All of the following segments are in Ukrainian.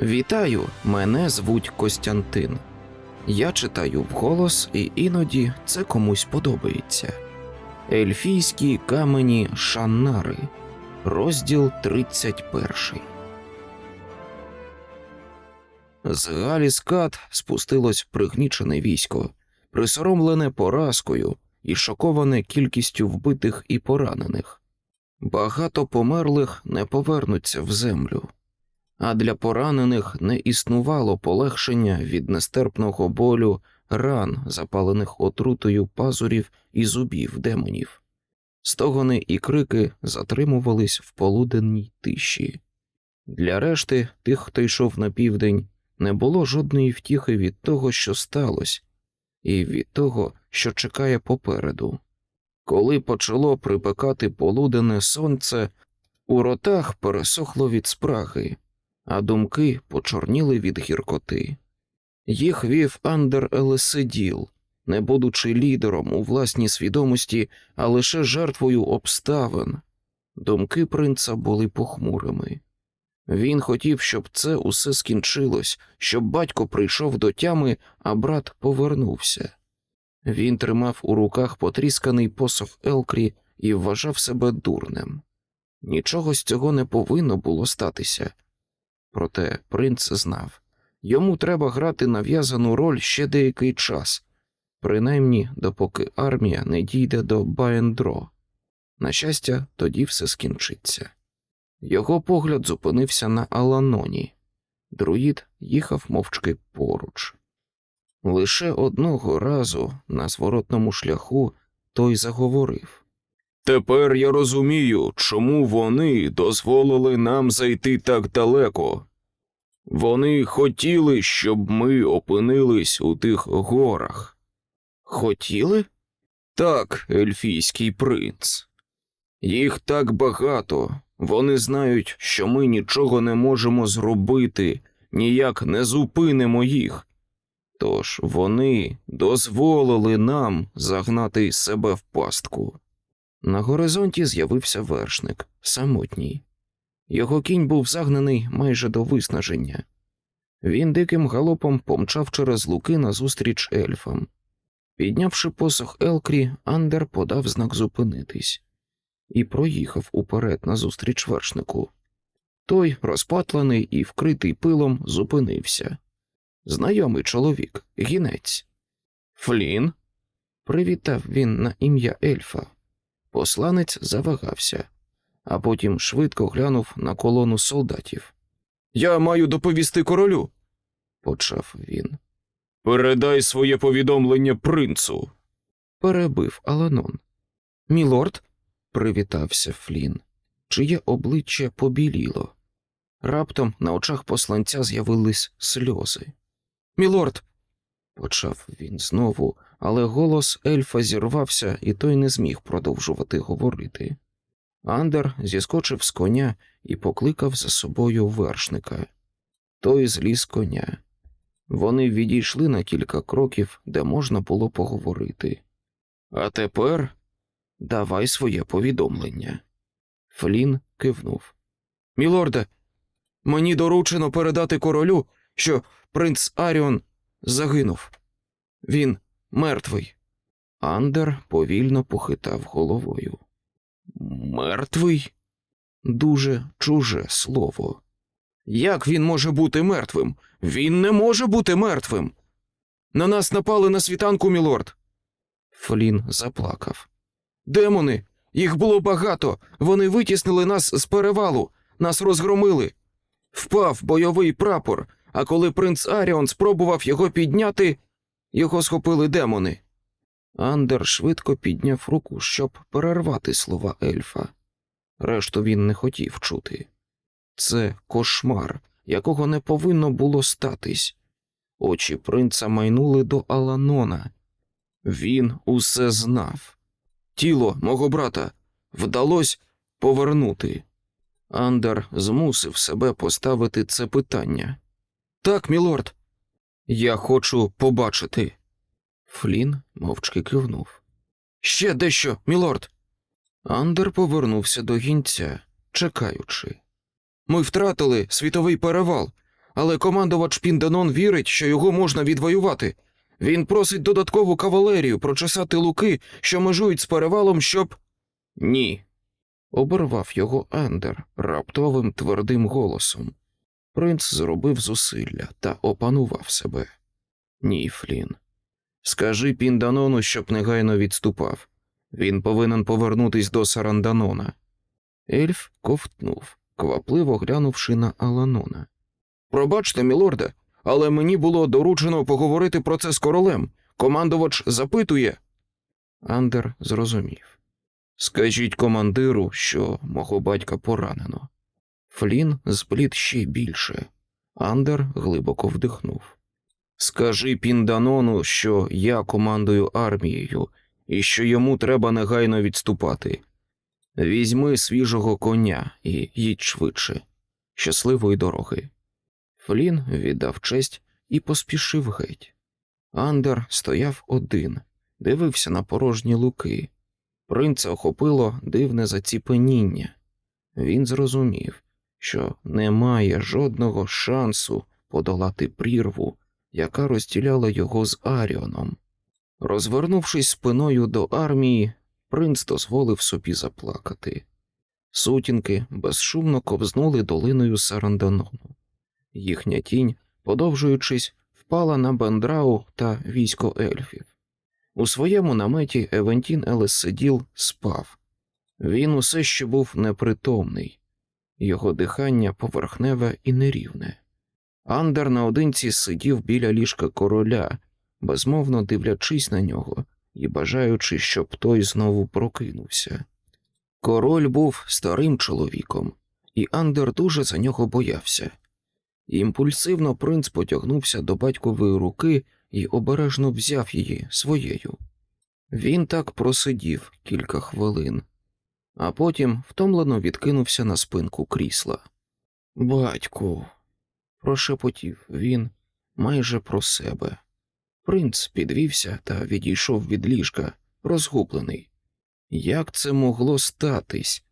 Вітаю, мене звуть Костянтин. Я читаю вголос, і іноді це комусь подобається. Ельфійські камені Шаннари, розділ 31. З Галіскат спустилось пригнічене військо, присоромлене поразкою і шоковане кількістю вбитих і поранених. Багато померлих не повернуться в землю а для поранених не існувало полегшення від нестерпного болю ран, запалених отрутою пазурів і зубів демонів. Стогони і крики затримувались в полуденній тиші. Для решти тих, хто йшов на південь, не було жодної втіхи від того, що сталося, і від того, що чекає попереду. Коли почало припекати полуденне сонце, у ротах пересохло від спраги, а думки почорніли від гіркоти. Їх вів Андер Елеседіл, не будучи лідером у власній свідомості, а лише жертвою обставин. Думки принца були похмурими. Він хотів, щоб це усе скінчилось, щоб батько прийшов до тями, а брат повернувся. Він тримав у руках потрісканий посох Елкрі і вважав себе дурним. Нічого з цього не повинно було статися. Проте принц знав йому треба грати нав'язану роль ще деякий час, принаймні допоки армія не дійде до Баендро. На щастя, тоді все скінчиться. Його погляд зупинився на Аланоні. Друїд їхав мовчки поруч. Лише одного разу на зворотному шляху той заговорив. Тепер я розумію, чому вони дозволили нам зайти так далеко. Вони хотіли, щоб ми опинились у тих горах. Хотіли? Так, ельфійський принц. Їх так багато. Вони знають, що ми нічого не можемо зробити, ніяк не зупинимо їх. Тож вони дозволили нам загнати себе в пастку. На горизонті з'явився вершник, самотній. Його кінь був загнаний майже до виснаження. Він диким галопом помчав через луки назустріч ельфам. Піднявши посох Елкрі, Андер подав знак зупинитись і проїхав уперед назустріч вершнику. Той, розпатлений і вкритий пилом, зупинився. Знайомий чоловік, гінець. Флін. Привітав він на ім'я ельфа. Посланець завагався, а потім швидко глянув на колону солдатів. Я маю доповісти королю, почав він. Передай своє повідомлення принцу. Перебив Аланон. Мілорд, привітався Флін, чиє обличчя побіліло. Раптом на очах посланця з'явились сльози. Мілорд, почав він знову, але голос ельфа зірвався, і той не зміг продовжувати говорити. Андер зіскочив з коня і покликав за собою вершника. Той зліз коня. Вони відійшли на кілька кроків, де можна було поговорити. А тепер давай своє повідомлення. Флін кивнув. Мілорде, мені доручено передати королю, що принц Аріон загинув. Він мертвий. Андер повільно похитав головою. Мертвий? Дуже чуже слово. Як він може бути мертвим? Він не може бути мертвим. На нас напали на світанку, мілорд. Флін заплакав. Демони, їх було багато. Вони витіснили нас з перевалу, нас розгромили. Впав бойовий прапор, а коли принц Аріон спробував його підняти, його схопили демони. Андер швидко підняв руку, щоб перервати слова ельфа. Решту він не хотів чути. Це кошмар, якого не повинно було статись. Очі принца майнули до Аланона. Він усе знав. Тіло мого брата вдалося повернути. Андер змусив себе поставити це питання. Так, мілорд, я хочу побачити. Флін мовчки кивнув. Ще дещо, мілорд. Андер повернувся до гінця, чекаючи. Ми втратили світовий перевал, але командувач Пінданон вірить, що його можна відвоювати. Він просить додаткову кавалерію прочесати луки, що межують з перевалом, щоб. Ні. Оборвав його Андер раптовим твердим голосом. Принц зробив зусилля та опанував себе. Ні, Флін. Скажи Пінданону, щоб негайно відступав. Він повинен повернутись до Саранданона. Ельф ковтнув, квапливо глянувши на Аланона. Пробачте, мілорде, але мені було доручено поговорити про це з королем. Командувач запитує. Андер зрозумів. Скажіть командиру, що мого батька поранено. Флін зблід ще більше. Андер глибоко вдихнув. Скажи Пінданону, що я командую армією і що йому треба негайно відступати. Візьми свіжого коня і їдь швидше. Щасливої дороги. Флін віддав честь і поспішив геть. Андер стояв один, дивився на порожні луки. Принца охопило дивне заціпеніння. Він зрозумів, що немає жодного шансу подолати прірву, яка розділяла його з Аріоном. Розвернувшись спиною до армії, принц дозволив собі заплакати. Сутінки безшумно ковзнули долиною Саранданону. Їхня тінь, подовжуючись, впала на Бендрау та військо ельфів. У своєму наметі Евентін Елессиділ спав. Він усе ще був непритомний, його дихання поверхневе і нерівне. Андер наодинці сидів біля ліжка короля, безмовно дивлячись на нього і бажаючи, щоб той знову прокинувся. Король був старим чоловіком, і Андер дуже за нього боявся. Імпульсивно принц потягнувся до батькової руки і обережно взяв її своєю. Він так просидів кілька хвилин, а потім втомлено відкинувся на спинку крісла. Батьку, прошепотів він майже про себе. Принц підвівся та відійшов від ліжка, розгублений. Як це могло статись?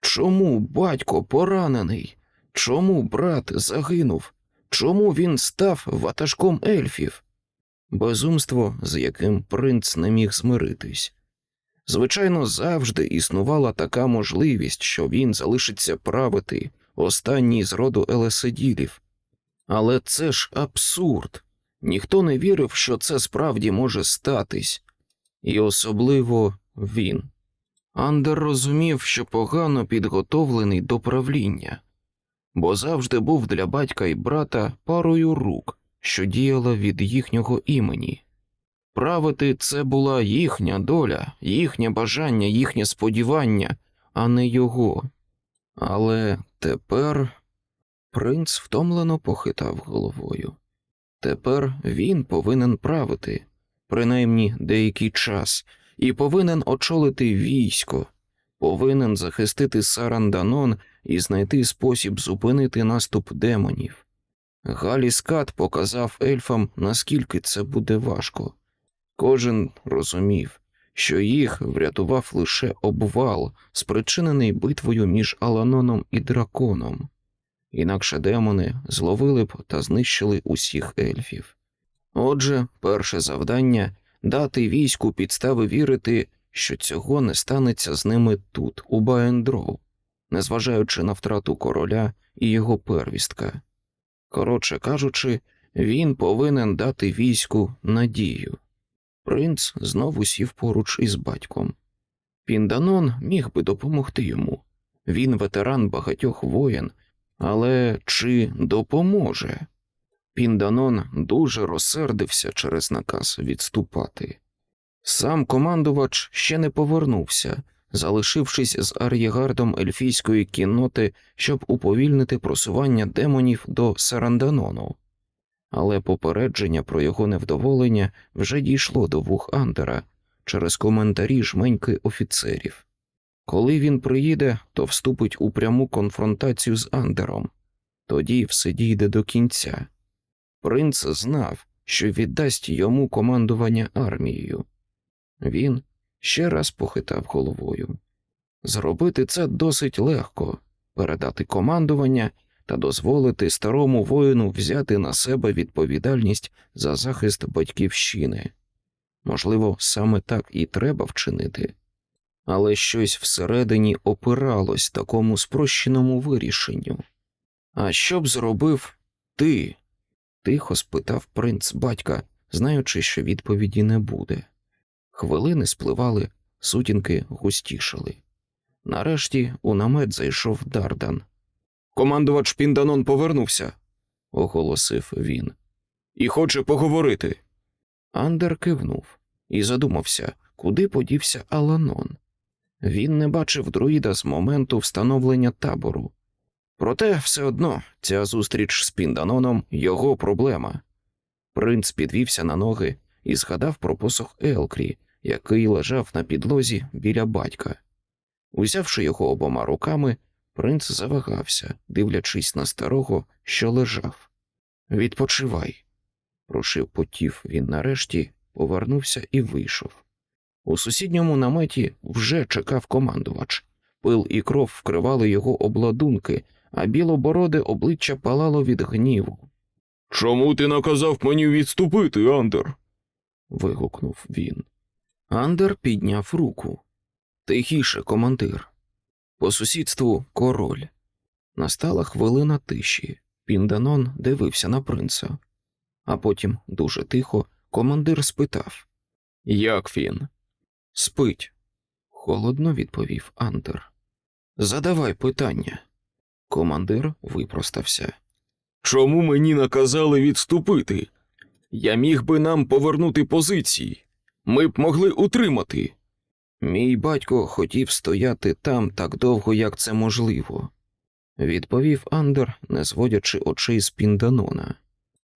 Чому батько поранений? Чому брат загинув? Чому він став ватажком ельфів? Безумство, з яким принц не міг змиритись. Звичайно, завжди існувала така можливість, що він залишиться правити останній з роду Елеседілів. Але це ж абсурд. Ніхто не вірив, що це справді може статись, і особливо він. Андер розумів, що погано підготовлений до правління, бо завжди був для батька і брата парою рук, що діяла від їхнього імені. Правити це була їхня доля, їхнє бажання, їхнє сподівання, а не його. Але тепер принц втомлено похитав головою. Тепер він повинен правити, принаймні деякий час, і повинен очолити військо, повинен захистити Саранданон і знайти спосіб зупинити наступ демонів. Галіскат показав ельфам, наскільки це буде важко. Кожен розумів, що їх врятував лише обвал, спричинений битвою між Аланоном і драконом. Інакше демони зловили б та знищили усіх ельфів. Отже, перше завдання дати війську підстави вірити, що цього не станеться з ними тут, у Баендроу, незважаючи на втрату короля і його первістка. Коротше кажучи, він повинен дати війську надію. Принц знову сів поруч із батьком. Пінданон міг би допомогти йому. Він ветеран багатьох воєн, але чи допоможе? Пінданон дуже розсердився через наказ відступати. Сам командувач ще не повернувся, залишившись з ар'єгардом ельфійської кінноти, щоб уповільнити просування демонів до Саранданону. Але попередження про його невдоволення вже дійшло до вух Андера через коментарі жменьки офіцерів. Коли він приїде, то вступить у пряму конфронтацію з Андером, тоді все дійде до кінця. Принц знав, що віддасть йому командування армією. Він ще раз похитав головою. Зробити це досить легко передати командування, та дозволити старому воїну взяти на себе відповідальність за захист батьківщини. Можливо, саме так і треба вчинити, але щось всередині опиралось такому спрощеному вирішенню. А що б зробив ти? тихо спитав принц батька, знаючи, що відповіді не буде. Хвилини спливали, сутінки густішали. Нарешті у намет зайшов Дардан. Командувач Пінданон повернувся, оголосив він, і хоче поговорити. Андер кивнув і задумався, куди подівся Аланон. Він не бачив друїда з моменту встановлення табору. Проте все одно ця зустріч з Пінданоном його проблема. Принц підвівся на ноги і згадав про посох Елкрі, який лежав на підлозі біля батька. Узявши його обома руками, принц завагався, дивлячись на старого, що лежав. Відпочивай, прошепотів він нарешті, повернувся і вийшов. У сусідньому наметі вже чекав командувач. Пил і кров вкривали його обладунки, а білобороде обличчя палало від гніву. Чому ти наказав мені відступити, Андер? вигукнув він. Андер підняв руку. Тихіше, командир. По сусідству король. Настала хвилина тиші. Пінданон дивився на принца. А потім, дуже тихо, командир спитав Як він? Спить, холодно відповів Андер. Задавай питання. Командир випростався. Чому мені наказали відступити? Я міг би нам повернути позиції. Ми б могли утримати. Мій батько хотів стояти там так довго, як це можливо, відповів Андер, не зводячи очей з Пінданона.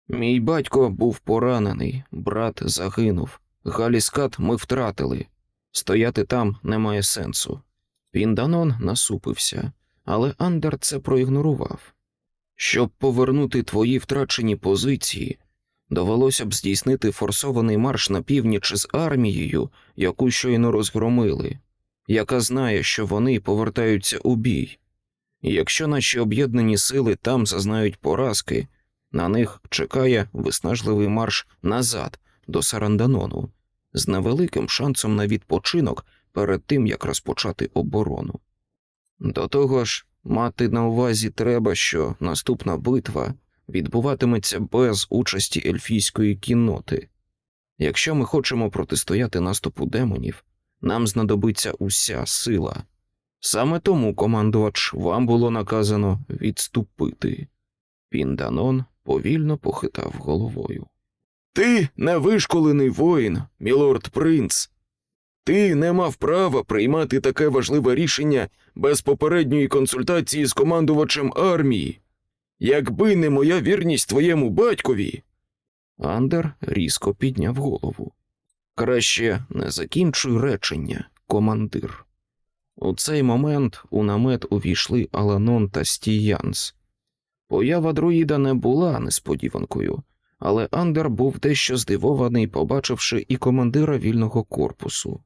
Мій батько був поранений, брат загинув. Галіскат ми втратили. Стояти там немає сенсу. Пінданон насупився, але Андер це проігнорував. Щоб повернути твої втрачені позиції, довелося б здійснити форсований марш на північ з армією, яку щойно розгромили, яка знає, що вони повертаються у бій. Якщо наші об'єднані сили там зазнають поразки, на них чекає виснажливий марш назад до Саранданону з невеликим шансом на відпочинок перед тим, як розпочати оборону. До того ж, мати на увазі треба, що наступна битва відбуватиметься без участі ельфійської кінноти. Якщо ми хочемо протистояти наступу демонів, нам знадобиться уся сила. Саме тому, командувач, вам було наказано відступити. Пінданон повільно похитав головою. Ти невишколений воїн, мілорд принц. Ти не мав права приймати таке важливе рішення без попередньої консультації з командувачем армії. Якби не моя вірність твоєму батькові. Андер різко підняв голову. Краще не закінчуй речення, командир. У цей момент у намет увійшли Аланон та Стіянс. Поява друїда не була несподіванкою, але Андер був дещо здивований, побачивши і командира вільного корпусу.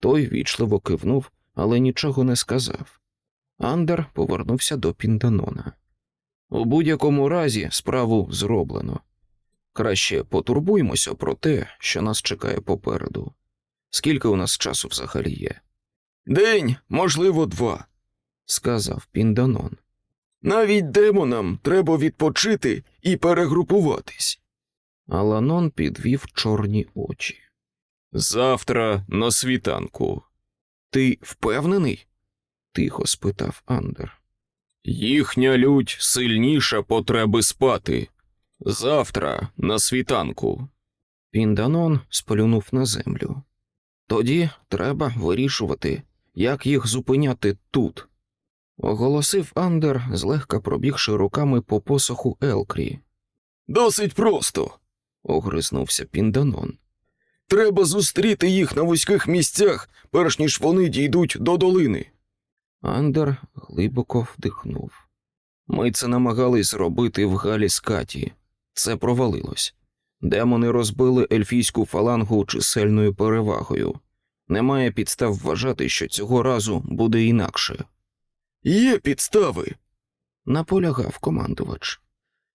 Той вічливо кивнув, але нічого не сказав. Андер повернувся до Пінданона. У будь-якому разі справу зроблено. Краще потурбуймося про те, що нас чекає попереду. Скільки у нас часу взагалі є? День, можливо, два. сказав Пінданон. Навіть демонам треба відпочити і перегрупуватись. Аланон підвів чорні очі. Завтра на світанку. Ти впевнений? тихо спитав Андер. Їхня лють сильніша потреби спати. Завтра на світанку. Пінданон сплюнув на землю. Тоді треба вирішувати, як їх зупиняти тут. Оголосив Андер, злегка пробігши руками по посоху Елкрі. Досить просто. Огризнувся Пінданон. Треба зустріти їх на вузьких місцях, перш ніж вони дійдуть до долини. Андер глибоко вдихнув. Ми це намагались зробити в Галіскаті. Це провалилось. Демони розбили ельфійську фалангу чисельною перевагою. Немає підстав вважати, що цього разу буде інакше. Є підстави. наполягав командувач.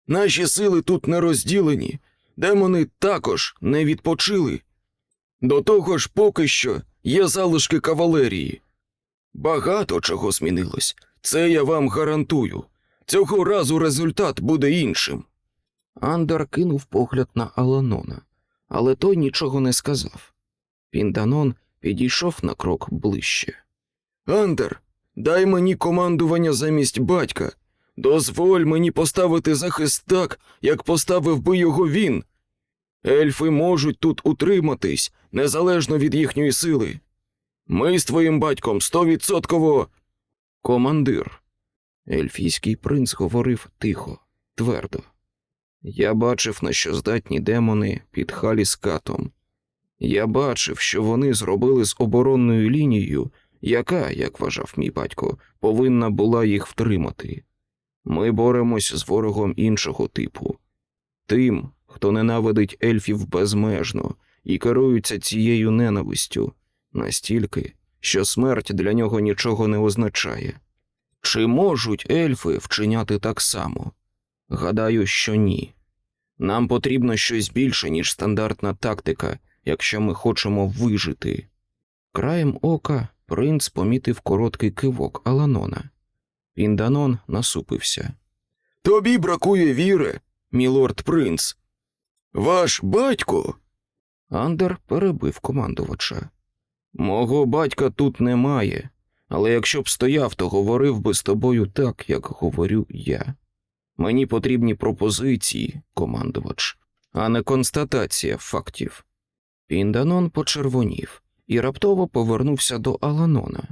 Наші сили тут не розділені, демони також не відпочили. До того ж, поки що є залишки кавалерії. Багато чого змінилось, це я вам гарантую. Цього разу результат буде іншим. Андер кинув погляд на Аланона, але той нічого не сказав. Пінданон підійшов на крок ближче. Андер, дай мені командування замість батька. Дозволь мені поставити захист так, як поставив би його він. Ельфи можуть тут утриматись, незалежно від їхньої сили. Ми з твоїм батьком стовідсотково. Командир. Ельфійський принц говорив тихо, твердо. Я бачив, на що здатні демони під Халіскатом. Я бачив, що вони зробили з оборонною лінією, яка, як вважав мій батько, повинна була їх втримати. Ми боремось з ворогом іншого типу, тим, хто ненавидить ельфів безмежно і керується цією ненавистю настільки, що смерть для нього нічого не означає. Чи можуть ельфи вчиняти так само? Гадаю, що ні. Нам потрібно щось більше, ніж стандартна тактика, якщо ми хочемо вижити. Краєм ока принц помітив короткий кивок Аланона. Пінданон насупився. Тобі бракує віри, мілорд принц. Ваш батько. Андер перебив командувача. Мого батька тут немає, але якщо б стояв, то говорив би з тобою так, як говорю я. Мені потрібні пропозиції, командувач, а не констатація фактів. Пінданон почервонів і раптово повернувся до Аланона.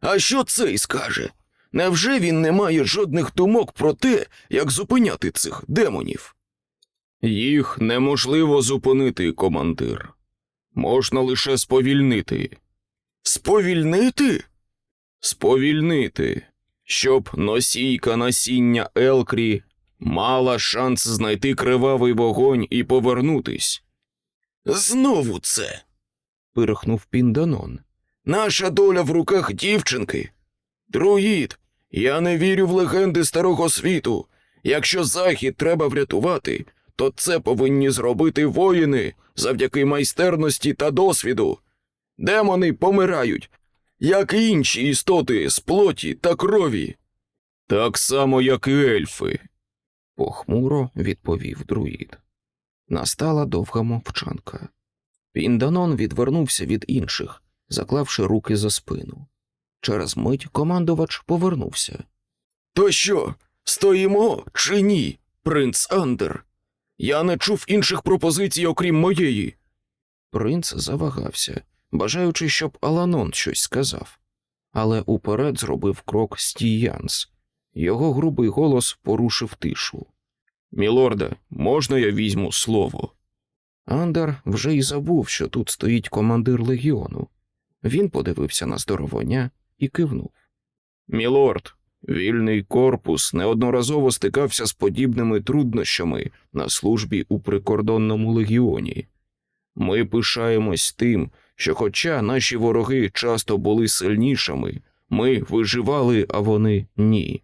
А що цей скаже? Невже він не має жодних думок про те, як зупиняти цих демонів? Їх неможливо зупинити, командир. Можна лише сповільнити. Сповільнити? Сповільнити, щоб носійка насіння Елкрі мала шанс знайти кривавий вогонь і повернутись. Знову це. Пирхнув Пінданон. Наша доля в руках дівчинки. Друїд, я не вірю в легенди старого світу. Якщо захід треба врятувати, то це повинні зробити воїни завдяки майстерності та досвіду. Демони помирають, як і інші істоти з плоті та крові. Так само, як і ельфи. Похмуро відповів друїд. Настала довга мовчанка. Пінданон відвернувся від інших, заклавши руки за спину. Через мить командувач повернувся. То що, стоїмо чи ні, принц Андер? Я не чув інших пропозицій, окрім моєї. Принц завагався, бажаючи, щоб Аланон щось сказав, але уперед зробив крок Стіянс. Його грубий голос порушив тишу. Мілорде, можна я візьму слово? Андер вже й забув, що тут стоїть командир легіону. Він подивився на здоровоня і кивнув. Мілорд, вільний корпус неодноразово стикався з подібними труднощами на службі у прикордонному легіоні. Ми пишаємось тим, що, хоча наші вороги часто були сильнішими, ми виживали, а вони ні.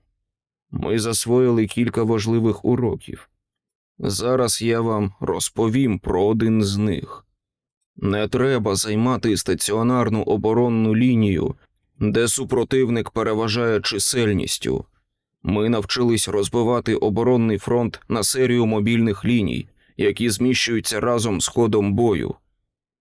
Ми засвоїли кілька важливих уроків. Зараз я вам розповім про один з них. Не треба займати стаціонарну оборонну лінію, де супротивник переважає чисельністю. Ми навчились розбивати оборонний фронт на серію мобільних ліній, які зміщуються разом з ходом бою.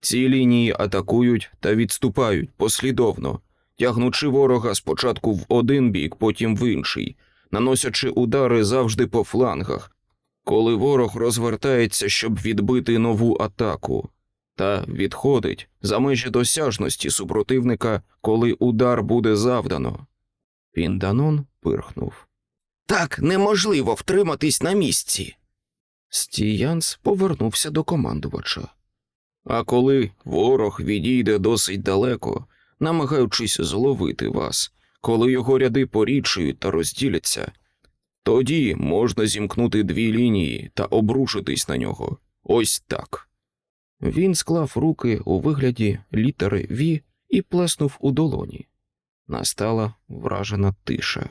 Ці лінії атакують та відступають послідовно, тягнучи ворога спочатку в один бік, потім в інший, наносячи удари завжди по флангах, коли ворог розвертається, щоб відбити нову атаку, та відходить за межі досяжності супротивника, коли удар буде завдано. Пінданон пирхнув. Так неможливо втриматись на місці. Стіянс повернувся до командувача. А коли ворог відійде досить далеко, намагаючись зловити вас, коли його ряди порічують та розділяться, тоді можна зімкнути дві лінії та обрушитись на нього. Ось так. Він склав руки у вигляді літери Ві і плеснув у долоні. Настала вражена тиша.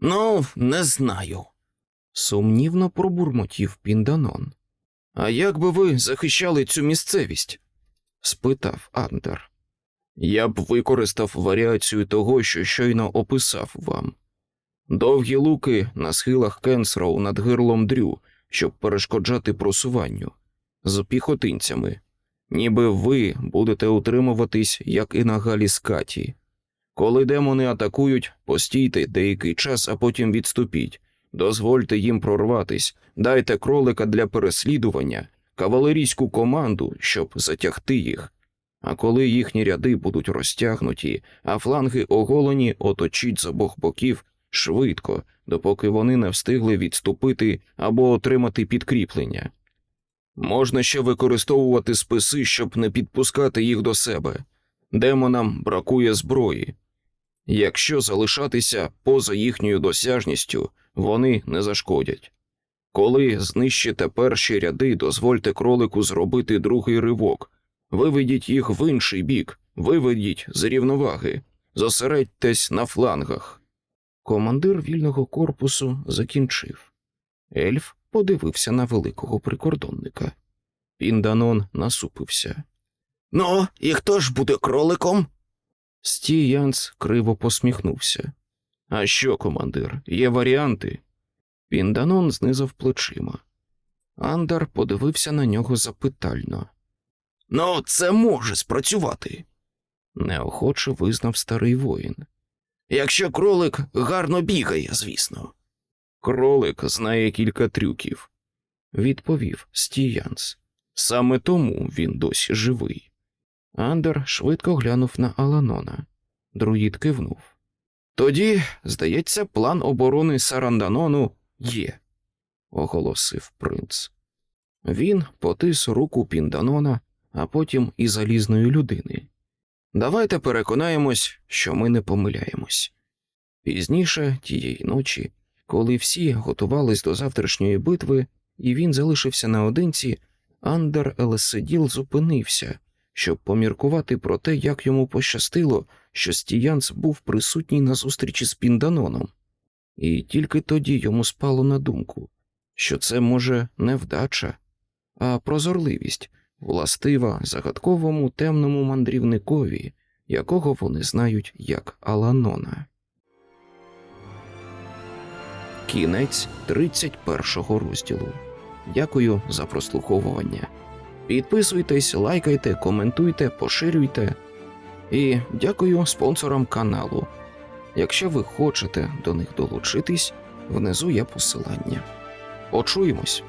Ну, не знаю. Сумнівно пробурмотів Пінданон. А як би ви захищали цю місцевість? спитав Андер. Я б використав варіацію того, що щойно описав вам. Довгі луки на схилах Кенсроу над гирлом Дрю, щоб перешкоджати просуванню, з піхотинцями, ніби ви будете утримуватись, як і на Галіскаті. Коли демони атакують, постійте деякий час, а потім відступіть. Дозвольте їм прорватись, дайте кролика для переслідування, кавалерійську команду, щоб затягти їх. А коли їхні ряди будуть розтягнуті, а фланги оголені, оточіть з обох боків швидко, допоки вони не встигли відступити або отримати підкріплення. Можна ще використовувати списи, щоб не підпускати їх до себе. Демонам бракує зброї. Якщо залишатися поза їхньою досяжністю, вони не зашкодять. Коли знищите перші ряди, дозвольте кролику зробити другий ривок. Виведіть їх в інший бік, виведіть з рівноваги, зосередьтесь на флангах. Командир вільного корпусу закінчив. Ельф подивився на великого прикордонника. Пінданон насупився. Ну, і хто ж буде кроликом? Сті Янс криво посміхнувся. А що, командир, є варіанти? Пінданон знизав плечима. Андар подивився на нього запитально. Ну, це може спрацювати. Неохоче визнав старий воїн. Якщо кролик гарно бігає, звісно. Кролик знає кілька трюків, відповів Стіянс. Саме тому він досі живий. Андер швидко глянув на Аланона. Друїд кивнув. Тоді, здається, план оборони Саранданону є, оголосив принц. Він потис руку Пінданона, а потім і залізної людини. Давайте переконаємось, що ми не помиляємось. Пізніше тієї ночі, коли всі готувались до завтрашньої битви, і він залишився наодинці, Андер Елеседіл зупинився, щоб поміркувати про те, як йому пощастило, що Стіянц був присутній на зустрічі з Пінданоном. І тільки тоді йому спало на думку, що це може не вдача, а прозорливість, властива загадковому темному мандрівникові, якого вони знають як Аланона. Кінець 31 розділу. Дякую за прослуховування. Підписуйтесь, лайкайте, коментуйте, поширюйте. І дякую спонсорам каналу. Якщо ви хочете до них долучитись, внизу є посилання. Почуємось!